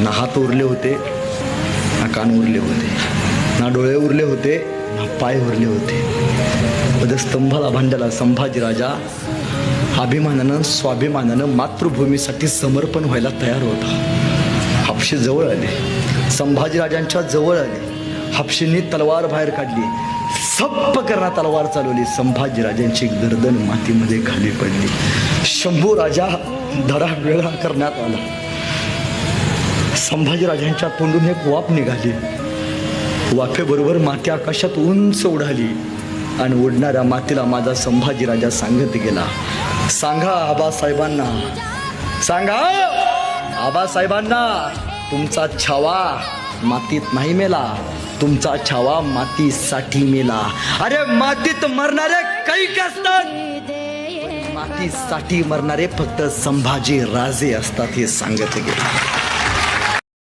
ना हात उरले होते ना कान उरले होते ना डोळे उरले होते ना पाय उरले होते. स्तंभाला भांड्याला संभाजी राजा अभिमानानं स्वाभिमानानं मातृभूमीसाठी समर्पण व्हायला तयार होता. हापशे जवळ आले. संभाजीराजांच्या जवळ आले. हापशींनी तलवार बाहेर काढली. सप्प करणा तलवार चालवली. संभाजीराजांची गर्दन मातीमध्ये खाली पडली. शंभू राजा धडा वेगळा करण्यात आला. संभाजीराजांच्या तोंडून एक वाफ निघाली. वाफेबरोबर माती आकाशात उंच उडाली. आणि उडणाऱ्या मातीला माझा संभाजीराजा सांगत गेला. सांगा आबासाहेबांना. सांगा आबासाहेबांना तुमचा छावा मातीत नाही मेला. तुमचा छावा मातीसाठी मेला. अरे मातीत मरणारे काही असतात. मातीसाठी मरणारे फक्त संभाजी राजे असतात हे सांगत गेले.